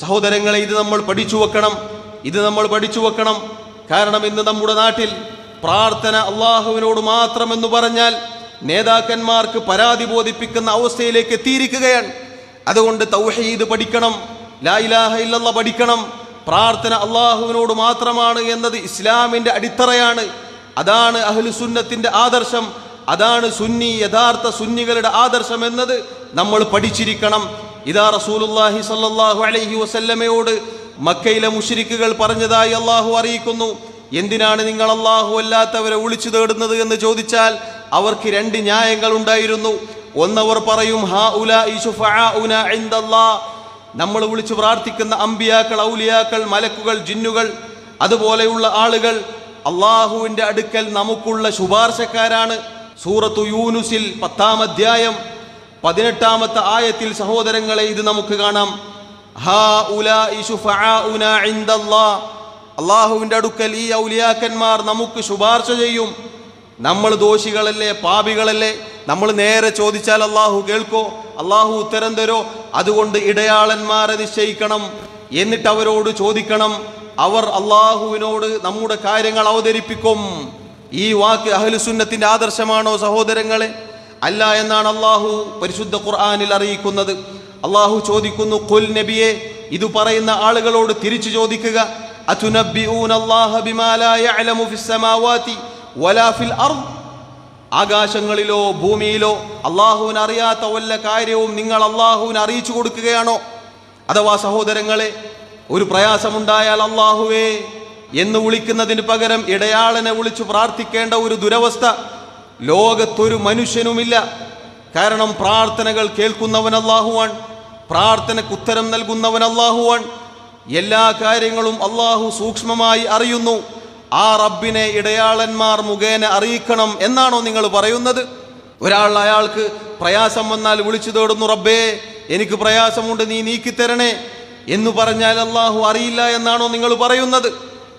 സഹോദരങ്ങളെ ഇത് നമ്മൾ പഠിച്ചു വെക്കണം. ഇത് നമ്മൾ പഠിച്ചു വെക്കണം. കാരണം ഇന്ന് നമ്മുടെ നാട്ടിൽ പ്രാർത്ഥന അള്ളാഹുവിനോട് മാത്രമെന്ന് പറഞ്ഞാൽ നേതാക്കന്മാർക്ക് പരാതി ബോധിപ്പിക്കുന്ന അവസ്ഥയിലേക്ക് എത്തിയിരിക്കുകയാണ്. അതുകൊണ്ട് തൗഹീദ് പഠിക്കണം ലായിലാഹ ഇല്ലല്ലാ പഠിക്കണം. പ്രാർത്ഥന അള്ളാഹുവിനോട് മാത്രമാണ് എന്നത് ഇസ്ലാമിന്റെ അടിത്തറയാണ്. അതാണ് അഹ്ലുസുന്നത്തിന്റെ ആദർശം. അതാണ് സുന്നി യഥാർത്ഥ സുന്നികളുടെ ആദർശം എന്നത് നമ്മൾ പഠിച്ചിരിക്കണം. ഇതാ റസൂലുല്ലാഹി സല്ലല്ലാഹു അലൈഹി വസല്ലമയോട് മക്കയിലെ മുഷിരിക്കുകൾ പറഞ്ഞതായി അള്ളാഹു അറിയിക്കുന്നു. എന്തിനാണ് നിങ്ങൾ അള്ളാഹു അല്ലാത്തവരെ ഒളിച്ചു തേടുന്നത് എന്ന് ചോദിച്ചാൽ അവർക്ക് രണ്ട് ന്യായങ്ങൾ ഉണ്ടായിരുന്നു. ഒന്നവർ പറയും ഹാ ഉലാ നമ്മൾ വിളിച്ചു പ്രാർത്ഥിക്കുന്ന അമ്പിയാക്കൾ ഔലിയാക്കൾ മലക്കുകൾ ജിന്നുകൾ അതുപോലെയുള്ള ആളുകൾ അള്ളാഹുവിന്റെ അടുക്കൽ നമുക്കുള്ള ശുപാർശക്കാരാണ്. സൂറത്തു യൂനുസിൽ പത്താം അധ്യായം പതിനെട്ടാമത്തെ ആയത്തിൽ സഹോദരങ്ങളെ ഇത് നമുക്ക് കാണാം. അള്ളാഹുവിന്റെ അടുക്കൽ ഈ ഔലിയാക്കന്മാർ നമുക്ക് ശുപാർശ ചെയ്യും. നമ്മൾ ദോഷികളല്ലേ പാപികളല്ലേ? നമ്മൾ നേരെ ചോദിച്ചാൽ അള്ളാഹു കേൾക്കോ? അള്ളാഹു ഉത്തരം തരോ? അതുകൊണ്ട് ഇടയാളന്മാരെ നിശ്ചയിക്കണം. എന്നിട്ട് അവരോട് ചോദിക്കണം. അവർ അള്ളാഹുവിനോട് നമ്മുടെ കാര്യങ്ങൾ അവതരിപ്പിക്കും. ഈ വാക്ക് അഹ്ലുസുന്നത്തിന്റെ ആദർശമാണോ സഹോദരങ്ങളെ? അല്ല എന്നാണ് അള്ളാഹു പരിശുദ്ധ ഖുർആാനിൽ അറിയിക്കുന്നത്. അള്ളാഹു ചോദിക്കുന്നു കുൽ നബിയെ ഇത് പറയുന്ന ആളുകളോട് തിരിച്ചു ചോദിക്കുക. ആകാശങ്ങളിലോ ഭൂമിയിലോ അള്ളാഹുവിന് അറിയാത്ത വല്ല കാര്യവും നിങ്ങൾ അള്ളാഹുവിന് അറിയിച്ചു കൊടുക്കുകയാണോ? അഥവാ സഹോദരങ്ങളെ ഒരു പ്രയാസമുണ്ടായാൽ അള്ളാഹുവേ എന്ന് വിളിക്കുന്നതിന് പകരം ഇടയാളനെ വിളിച്ചു പ്രാർത്ഥിക്കേണ്ട ഒരു ദുരവസ്ഥ ലോകത്തൊരു മനുഷ്യനുമില്ല. കാരണം പ്രാർത്ഥനകൾ കേൾക്കുന്നവൻ അള്ളാഹുവാൻ പ്രാർത്ഥനയ്ക്ക് ഉത്തരം നൽകുന്നവൻ അള്ളാഹുവാൻ എല്ലാ കാര്യങ്ങളും അള്ളാഹു സൂക്ഷ്മമായി അറിയുന്നു. ആ റബ്ബിനെ ഇടയാളന്മാർ മുഖേന അറിയിക്കണം എന്നാണോ നിങ്ങൾ പറയുന്നത്? ഒരാൾ അയാൾക്ക് പ്രയാസം വന്നാൽ വിളിച്ചു തേടുന്നു റബ്ബേ എനിക്ക് പ്രയാസമുണ്ട് നീ നീക്കിത്തരണേ എന്ന് പറഞ്ഞാൽ അള്ളാഹു അറിയില്ല എന്നാണോ നിങ്ങൾ പറയുന്നത്?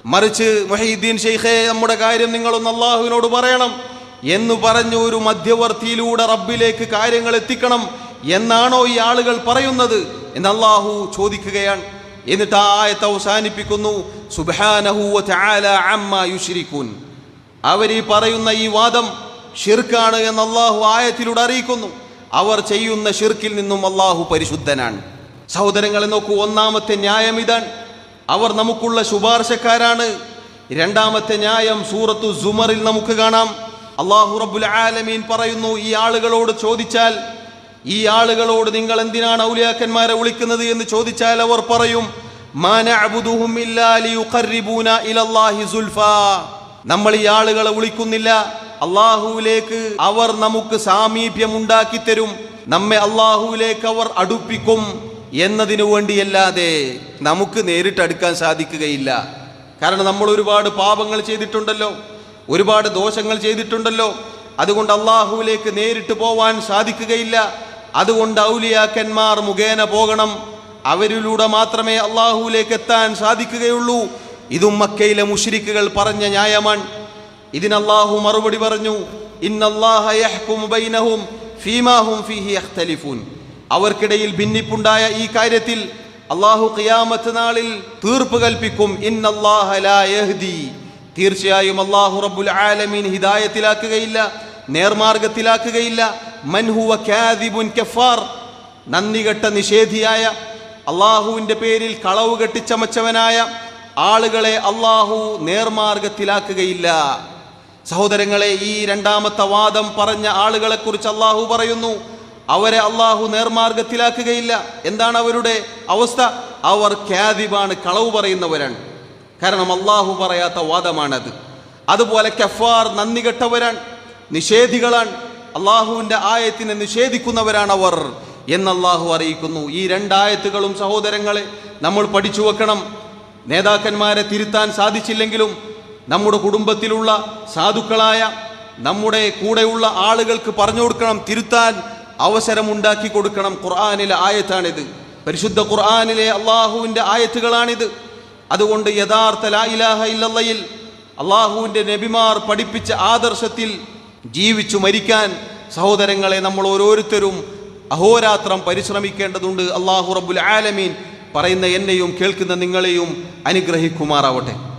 മറിച്ച് മൊഹീദ്ദീൻ ഷെയ്ഖേ നമ്മുടെ കാര്യം നിങ്ങളൊന്ന് അള്ളാഹുവിനോട് പറയണം. എന്ന് പറഞ്ഞു ഒരു മധ്യവർത്തിയിലൂടെ റബ്ബിലേക്ക് കാര്യങ്ങൾ എത്തിക്കണം എന്നാണോ ഈ ആളുകൾ പറയുന്നത് എന്ന് അള്ളാഹു ചോദിക്കുകയാണ്. എന്നിട്ട് ആ ആയത്ത് അവസാനിപ്പിക്കുന്നു അവർ ഈ പറയുന്ന ഈ വാദം ഷിർക്കാണ് എന്ന് അള്ളാഹു ആയത്തിലൂടെ അറിയിക്കുന്നു. അവർ ചെയ്യുന്ന ഷിർക്കിൽ നിന്നും അള്ളാഹു പരിശുദ്ധനാണ്. സഹോദരങ്ങളെ നോക്കൂ ഒന്നാമത്തെ ന്യായം ഇതാണ്. അവർ നമുക്കുള്ള ശുപാർശക്കാരാണ്. രണ്ടാമത്തെ ന്യായം സൂറത്തു സുമറിൽ നമുക്ക് കാണാം. അള്ളാഹു റബ്ബുൽ ആലമീൻ പറയുന്നു ഈ ആളുകളോട് ചോദിച്ചാൽ ഈ ആളുകളോട് നിങ്ങൾ എന്തിനാണ് ഔലിയാക്കന്മാരെ വിളിക്കുന്നത് എന്ന് ചോദിച്ചാൽ അവർ പറയും. നമ്മൾ ഈ ആളുകളെ വിളിക്കുന്നില്ല. അള്ളാഹുവിലേക്ക് അവർ നമുക്ക് സാമീപ്യം ഉണ്ടാക്കി തരും. നമ്മെ അള്ളാഹുവിലേക്ക് അവർ അടുപ്പിക്കും എന്നതിനു വേണ്ടിയല്ലാതെ നമുക്ക് നേരിട്ട് അടുക്കാൻ സാധിക്കുകയില്ല. കാരണം നമ്മൾ ഒരുപാട് പാപങ്ങൾ ചെയ്തിട്ടുണ്ടല്ലോ. ഒരുപാട് ദോഷങ്ങൾ ചെയ്തിട്ടുണ്ടല്ലോ. അതുകൊണ്ട് അള്ളാഹുവിലേക്ക് നേരിട്ട് പോവാൻ സാധിക്കുകയില്ല. അതുകൊണ്ട് ഔലിയാക്കന്മാർ മുഖേന പോകണം. അവരിലൂടെ മാത്രമേ അള്ളാഹുവിലേക്ക് എത്താൻ സാധിക്കുകയുള്ളൂ. ഇതും മക്കയിലെ മുഷിരിക്കുകൾ പറഞ്ഞ ന്യായമാണ്. ഇതിന് അള്ളാഹു മറുപടി പറഞ്ഞു അവർക്കിടയിൽ ഭിന്നിപ്പുണ്ടായ ഈ കാര്യത്തിൽ അള്ളാഹു ഖിയാമത്ത് നാളിൽ തീർപ്പ് കൽപ്പിക്കും. ഇന്നല്ലാഹ ലാ യഹ്ദി. തീർച്ചയായും അള്ളാഹു റബ്ബുൽ ആലമീൻ ഹിദായത്തിലാക്കുകയില്ല നേർമാർഗത്തിലാക്കുകയില്ല. മൻഹുവ കാദിബുൻ കഫാർ നന്ദികെട്ട നിഷേധിയായ അള്ളാഹുവിന്റെ പേരിൽ കളവ് കെട്ടിച്ചമച്ചവനായ ആളുകളെ അള്ളാഹു നേർമാർഗത്തിലാക്കുകയില്ല. സഹോദരങ്ങളെ ഈ രണ്ടാമത്തെ വാദം പറഞ്ഞ ആളുകളെ കുറിച്ച് അള്ളാഹു പറയുന്നു അവരെ അള്ളാഹു നേർമാർഗത്തിലാക്കുകയില്ല. എന്താണ് അവരുടെ അവസ്ഥ? അവർ ഖ്യാദിബാണ് കളവ് പറയുന്നവരാണ്. കാരണം അള്ളാഹു പറയാത്ത വാദമാണത്. അതുപോലെ കഫാർ നന്ദി കെട്ടവരാണ് നിഷേധികളാണ്. അള്ളാഹുവിന്റെ ആയത്തിനെ നിഷേധിക്കുന്നവരാണ് അവർ എന്ന് അള്ളാഹു അറിയിക്കുന്നു. ഈ രണ്ടായത്തുകളും സഹോദരങ്ങളെ നമ്മൾ പഠിച്ചു വെക്കണം. നേതാക്കന്മാരെ തിരുത്താൻ സാധിച്ചില്ലെങ്കിലും നമ്മുടെ കുടുംബത്തിലുള്ള സാധുക്കളായ നമ്മുടെ കൂടെയുള്ള ആളുകൾക്ക് പറഞ്ഞു കൊടുക്കണം തിരുത്താൻ അവസരമുണ്ടാക്കി കൊടുക്കണം. ഖുർആാനിലെ ആയത്താണിത്. പരിശുദ്ധ ഖുർആാനിലെ അള്ളാഹുവിന്റെ ആയത്തുകളാണിത്. അതുകൊണ്ട് യഥാർത്ഥ ലാ ഇലാഹ ഇല്ലല്ലയിൽ അള്ളാഹുവിന്റെ നബിമാർ പഠിപ്പിച്ച ആദർശത്തിൽ ജീവിച്ചു മരിക്കാൻ സഹോദരങ്ങളെ നമ്മൾ ഓരോരുത്തരും അഹോരാത്രം പരിശ്രമിക്കേണ്ടതുണ്ട്. അള്ളാഹു റബ്ബുൽ ആലമീൻ പറയുന്ന എന്നെയും കേൾക്കുന്ന നിങ്ങളെയും അനുഗ്രഹിക്കുമാറാവട്ടെ.